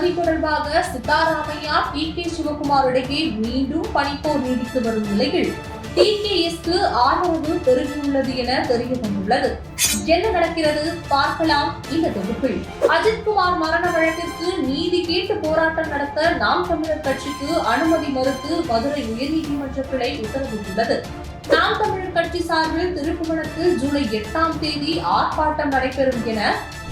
பதவி தொடர்பாக Siddaramaiah D K Sivakumar இடையே மீண்டும் பனிப்போர் நீடித்து வரும் நிலையில் டி கே எஸ்க்கு ஆதரவு பெருகியுள்ளது என தெரிய வந்துள்ளது என்ன நடக்கிறது? பார்க்கலாம் இந்த தொகுப்பில். அஜித்குமார் மரண வழக்கிற்கு நீதி கேட்டு போராட்டம் நடத்த நாம் தமிழர் கட்சிக்கு அனுமதி மறுத்து மதுரை உயர்நீதிமன்ற கிளை உத்தரவிட்டுள்ளது. நாம் தமிழர் கட்சி சார்பில் திருப்புவனத்தில் ஜூலை எட்டாம் தேதி ஆர்ப்பாட்டம் நடைபெறும் என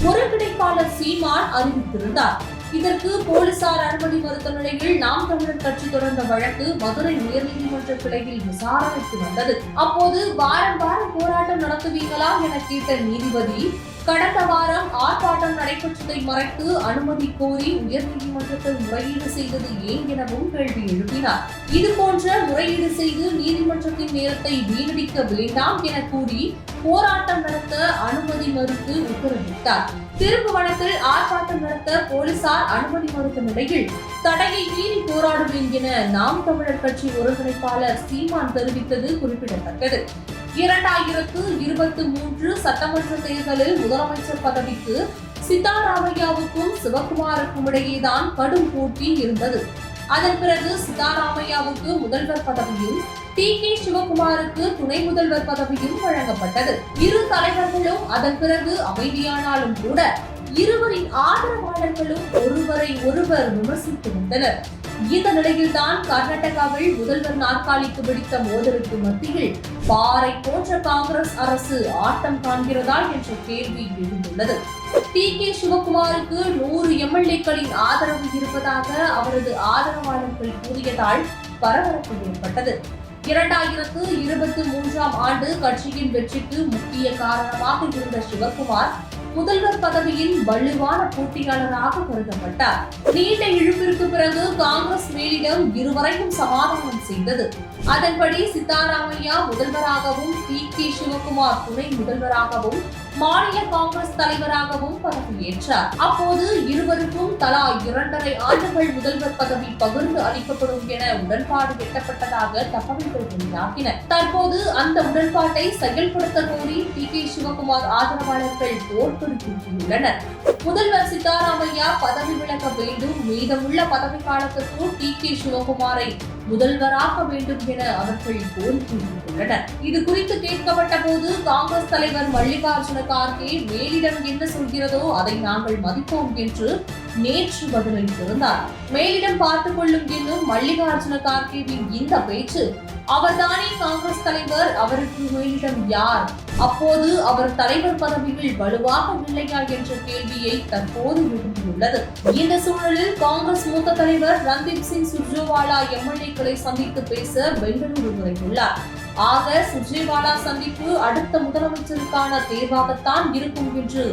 ஒருங்கிணைப்பாளர் சீமான் அறிவித்திருந்தார். இதற்கு போலீசார் அனுமதி மறுத்த நிலையில் நாம் தமிழர் கட்சி தொடர்ந்த வழக்கு மதுரை உயர்நீதிமன்ற கிளையில் விசாரணைக்கு வந்தது. அப்போது வாரம் வாரம் போராட்டம் நடத்துவீங்களா என கேட்ட நீதிபதி கடந்த வாரம் ஆர்ப்பாட்டம் நடைபெற்றதை மறைத்து அனுமதி கோரி உயர்நீதிமன்றத்தில் முறையீடு செய்தது ஏன் எனவும் கேள்வி எழுப்பினார். இது போன்ற முறையீடு செய்து நீதிமன்றத்தின் நேரத்தை வீணடிக்க வேண்டாம் என கூறி போராட்டம் நடத்த அனுமதி மறுத்து உத்தரவிட்டார். திருப்புவனத்தில் ஆர்ப்பாட்டம் நடத்த போலீசார் அனுமதி மறுத்த நிலையில் தடையை மீறி போராடுவேன் என நாம் தமிழர் கட்சி ஒருங்கிணைப்பாளர் சீமான் தெரிவித்தது குறிப்பிடத்தக்கது. இரண்டாயிரத்து இருபத்தி மூன்று சட்டமன்ற தேர்தலில் முதலமைச்சர் பதவிக்கு சித்தாராமையாவுக்கும் சிவகுமாருக்கும் இடையேதான் கடும் போட்டி இருந்தது. அதன் பிறகு சித்தாராமையாவுக்கு முதல்வர் பதவியும் டி. கே. சிவகுமாருக்கு துணை முதல்வர் பதவியும் வழங்கப்பட்டது. இரு தலைவர்களும் அதன் பிறகு அமைதியானாலும் கூட இருவரின் ஆதரவாளர்களும் ஒருவரை ஒருவர் விமர்சித்து வந்தனர். இந்த நிலையில்தான் கர்நாடகாவில் முதல்வர் நாற்காலிக்கு பிடித்த மோதலுக்கு மத்தியில் பாறை போன்ற காங்கிரஸ் அரசு ஆட்டம் காண்கிறதா என்ற கேள்வி எழுந்துள்ளது. D K. சிவகுமாருக்கு நூறு எம்எல்ஏக்களின் ஆதரவு இருப்பதாக அவரது ஆதரவாளர்கள் கூறியதால் பரபரப்பு ஏற்பட்டது. இரண்டாயிரத்து இருபத்தி மூன்றாம் ஆண்டு கட்சியின் வெற்றிக்கு முக்கிய காரணமாக இருந்த சிவகுமார் முதல்வர் பதவியின் வலுவான போட்டியாளராக கருதப்பட்டார். நீண்ட இழுப்பிற்கு பிறகு காங்கிரஸ் மேலிடம் இருவரையும் சமாதானம் செய்தது. அதன்படி சித்தாராமையா முதல்வராகவும் பி கே சிவகுமார் துணை முதல்வராகவும் மாநில காங்கிரஸ் தலைவராகவும் பதவியேற்றார் அப்போது இருவருக்கும் தலா இரண்டரை ஆண்டுகள் முதல்வர் பதவி பகிர்ந்து அளிக்கப்படும் என உடன்பாடு எட்டப்பட்டதாக தகவல்கள் வெளியாகின. தற்போது அந்த உடன்பாட்டை செயல்படுத்த கோரி டி கே சிவகுமார் ஆதரவாளர்கள் போர்க்கொடி கூட்டியுள்ளனர் முதல்வர் சித்தாராமையா பதவி விலக வேண்டும் மீதமுள்ள பதவி காலத்திற்கு டி கே சிவகுமாரை முதல்வராக வேண்டும் என அவர்கள் கோரிக்கை விடுத்துள்ளனர் இது குறித்து கேட்கப்பட்ட போது காங்கிரஸ் தலைவர் மல்லிகார்ஜுன கார்கே மேலிடம் என்ன சொல்கிறதோ அதை நாங்கள் மதிப்போம் என்று நேற்று பதிலளித்திருந்தார் மேலிடம் பார்த்துக் கொள்ளும் என்னும் மல்லிகார்ஜுன கார்கேவின் இந்த பேச்சு அவர்தானே காங்கிரஸ் தலைவர்? அவருக்கு மேலிடம் யார்? அப்போது அவர் தலைவர் பதவியில் வலுவாக இல்லையா என்ற கேள்வியை தற்போது எழுப்பியுள்ளது இந்த சூழலில் காங்கிரஸ் மூத்த தலைவர் ரந்தீப் சிங் சுர்ஜேவாலா எம்எல்ஏக்களை சந்தித்து பேச பெங்களூரு விரைந்துள்ளார் ஆக சுர்ஜேவாலா சந்திப்பு அடுத்த முதலமைச்சருக்கான தேர்வாகத்தான் இருக்கும் என்று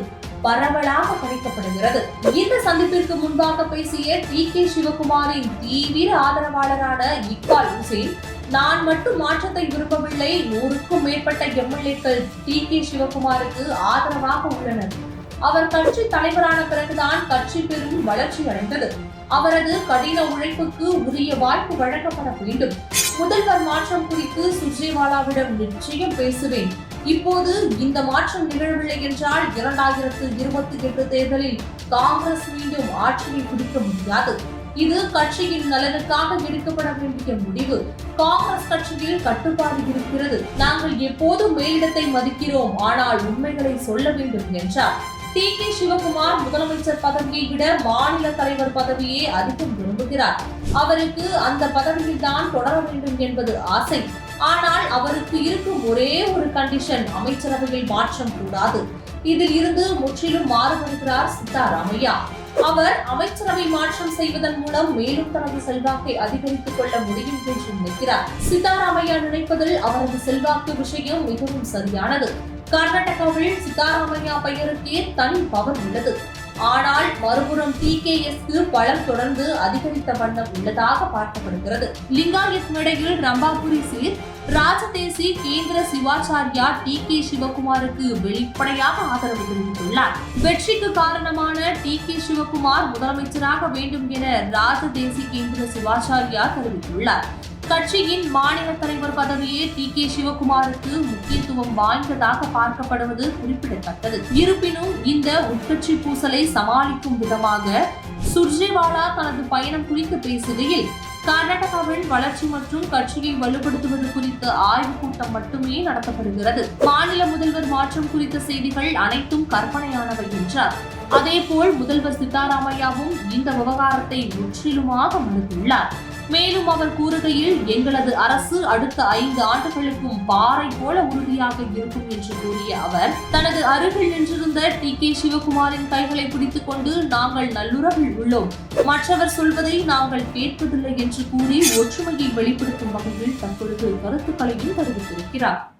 பரவலாக கணிக்கப்படுகிறது. இந்த சந்திப்பிற்கு முன்பாக பேசிய டி கே சிவகுமாரின் தீவிர ஆதரவாளரான இக்பால் ஹுசேன் நான் மட்டும் மாற்றத்தை விரும்பவில்லை. நூறுக்கும் மேற்பட்ட எம்எல்ஏக்கள் டி. கே. சிவகுமாருக்கு ஆதரவாக உள்ளனர். அவர் கட்சி தலைவரான பிறகுதான் கட்சி பெரும் வளர்ச்சி அடைந்தது. அவரது கடின உழைப்புக்கு உரிய வாய்ப்பு வழங்கப்பட வேண்டும். முதல்வர் மாற்றம் குறித்து சுர்ஜேவாலாவிடம் நிச்சயம் பேசுவேன். இப்போது இந்த மாற்றம் நிகழவில்லை என்றால் இரண்டாயிரத்து இருபத்தி எட்டு தேர்தலில் காங்கிரஸ் மீண்டும் ஆட்சியை பிடிக்க முடியாது. இது கட்சியின் நலனுக்காக எடுக்கப்பட வேண்டிய முடிவு. காங்கிரஸ் கட்சியில் கட்டுப்பாடு இருக்கிறது. நாங்கள் எப்போதும் மேலிடத்தை மதிக்கிறோம். ஆனால் உண்மைகளை சொல்ல வேண்டும் என்றார். டி. கே. சிவகுமார் முதலமைச்சர் பதவியை விட மாநில தலைவர் பதவியே அதிகம் விரும்புகிறார். அவருக்கு அந்த பதவியில் தான் தொடர வேண்டும் என்பது ஆசை. ஆனால் அவருக்கு இருக்கும் ஒரே ஒரு கண்டிஷன் அமைச்சரவையில் மாற்றம் கூடாது. இதில் இருந்து முற்றிலும் மாறுபடுகிறார் சித்தாராமையா அவர் அமைச்சரவை மாற்றம் செய்வதன் மூலம் மேலும் தனது செல்வாக்கை அதிகரித்துக் கொள்ள முடியும் என்று நினைக்கிறார். சித்தாராமையா நினைப்பதில் அவரது செல்வாக்கு விஷயம் மிகவும் சரியானது. கர்நாடகாவில் சித்தாராமையா பெயருக்கே தனி பவர் உள்ளது. ஆனால் மறுபுறம் டி கே எஸ்க்கு பலம் தொடர்ந்து அதிகரித்த வண்ணம் உள்ளதாக பார்க்கப்படுகிறது. லிங்காயத் மேடையில் ரம்பாபுரி சீர் ராஜதேசி கேந்திர சிவாச்சாரியா டி கே சிவகுமாருக்கு வெளிப்படையாக ஆதரவு தெரிவித்துள்ளார். வெற்றிக்கு காரணமான டி கே சிவகுமார் முதலமைச்சராக வேண்டும் என ராஜதேசி கேந்திர சிவாச்சாரியா தெரிவித்துள்ளார். கட்சியின் மாநில தலைவர் பதவியே டி. கே. சிவகுமாருக்கு முக்கியத்துவம் வாய்ந்ததாக பார்க்கப்படுவது குறிப்பிடத்தக்கது. இருப்பினும் இந்த உட்கட்சி பூசலை சமாளிக்கும் விதமாக சுர்ஜேவாலா தனது பயணம் குறித்து பேசுகையில் கர்நாடகாவில் வளர்ச்சி மற்றும் கட்சியை வலுப்படுத்துவது குறித்த ஆய்வுக் கூட்டம் மட்டுமே நடத்தப்படுகிறது. மாநில முதல்வர் மாற்றம் குறித்த செய்திகள் அனைத்தும் கற்பனையானவை என்றார். அதேபோல் முதல்வர் சித்தாராமையாவும் இந்த விவகாரத்தை முற்றிலுமாக மறுத்துள்ளார். மேலும் அவர் கூறுகையில் எங்களது அரசு அடுத்த ஐந்து ஆண்டுகளுக்கும் பாறை போல உறுதியாக இருக்கும் என்று கூறிய அவர் தனது அருகில் நின்றிருந்த டி. கே. சிவகுமாரின் கைகளை பிடித்துக் கொண்டு நாங்கள் நல்லுறவில் உள்ளோம். மற்றவர் சொல்வதை நாங்கள் கேட்பதில்லை என்று கூறி ஒற்றுமையை வெளிப்படுத்தும் வகையில் தற்பொழுது கருத்துக்களையும் தெரிவித்திருக்கிறார்.